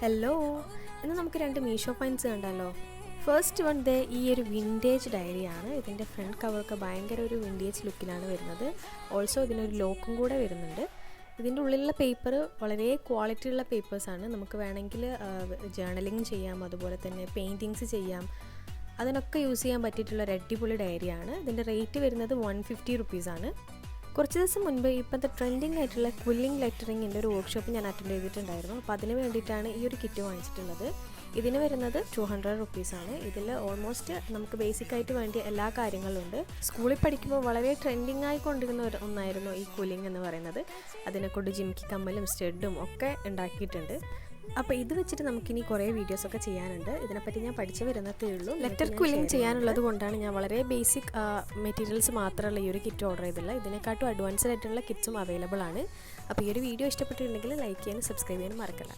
Hello ഇന്ന് നമുക്ക് രണ്ട് മീഷോ പോയിന്റ്സ് കണ്ടല്ലോ. ഫസ്റ്റ് വൺ ദേ ഈ ഒരു വിന്റേജ് ഡയറിയാണ് ഇതിന്റെ ഫ്രണ്ട് കവറൊക്കെ ഭയങ്കര ഒരു വിന്റേജ് ലുക്കിലാണ് വരുന്നത്. ഓൾസോ ഇതിനൊരു ലോക്കും കൂടെ വരുന്നുണ്ട്. ഇതിന്റെ ഉള്ളിലുള്ള പേപ്പർ വളരെ ക്വാളിറ്റി ഉള്ള പേപ്പേഴ്സാണ് നമുക്ക് വേണമെങ്കിൽ ജേണലിങ് ചെയ്യാം അതുപോലെ തന്നെ പെയിന്റിങ്സ് ചെയ്യാം. അതിനൊക്കെ യൂസ് ചെയ്യാൻ പറ്റിയിട്ടുള്ള ഒരു അടിപൊളി ഡയറിയാണ് ഇതിന്റെ റേറ്റ് വരുന്നത് വൺ ഫിഫ്റ്റി റുപ്പീസാണ് കുറച്ച് ദിവസം മുൻപ് ഇപ്പോഴത്തെ ട്രെൻഡിങ് ആയിട്ടുള്ള ക്വില്ലിംഗ് ലെറ്ററിങ്ങിന്റെ ഒരു വർക്ക്ഷോപ്പ് ഞാൻ അറ്റൻഡ് ചെയ്തിട്ടുണ്ടായിരുന്നു. അപ്പോൾ അതിന് വേണ്ടിയിട്ടാണ് ഈ ഒരു കിറ്റ് വാങ്ങിച്ചിട്ടുള്ളത്. ഇതിന് വരുന്നത് ടു ഹൺഡ്രഡ് റുപ്പീസാണ് ഇതിൽ ഓൾമോസ്റ്റ് നമുക്ക് ബേസിക് ആയിട്ട് വേണ്ടിയ എല്ലാ കാര്യങ്ങളും ഉണ്ട്. സ്കൂളിൽ പഠിക്കുമ്പോൾ വളരെ ട്രെൻഡിങ് ആയി കൊണ്ടിരുന്ന ഒരു ഒന്നായിരുന്നു ഈ കൂലിംഗ് എന്ന് പറയുന്നത്. അതിനെക്കൊണ്ട് ജിംകി കമ്മലും സ്റ്റെഡും ഒക്കെ ഉണ്ടാക്കിയിട്ടുണ്ട്. അപ്പോൾ ഇത് വെച്ചിട്ട് നമുക്കിനി കുറേ വീഡിയോസൊക്കെ ചെയ്യാനുണ്ട്. ഇതിനെപ്പറ്റി ഞാൻ പഠിച്ചു വരുന്നതേ ഉള്ളൂ ലെറ്റർ ക്വില്ലിംഗ് ചെയ്യാനുള്ളത് കൊണ്ടാണ് ഞാൻ വളരെ ബേസിക് മെറ്റീരിയൽസ് മാത്രമുള്ള ഈ ഒരു കിറ്റ് ഓർഡർ ചെയ്തില്ല ഇതിനെക്കാട്ടും അഡ്വാൻസ്ഡ് ആയിട്ടുള്ള കിറ്റ്സും അവൈലബിൾ ആണ്. അപ്പോൾ ഈ ഒരു വീഡിയോ ഇഷ്ടപ്പെട്ടിട്ടുണ്ടെങ്കിൽ ലൈക്ക് ചെയ്യാനും സബ്സ്ക്രൈബ് ചെയ്യാനും മറക്കല്ല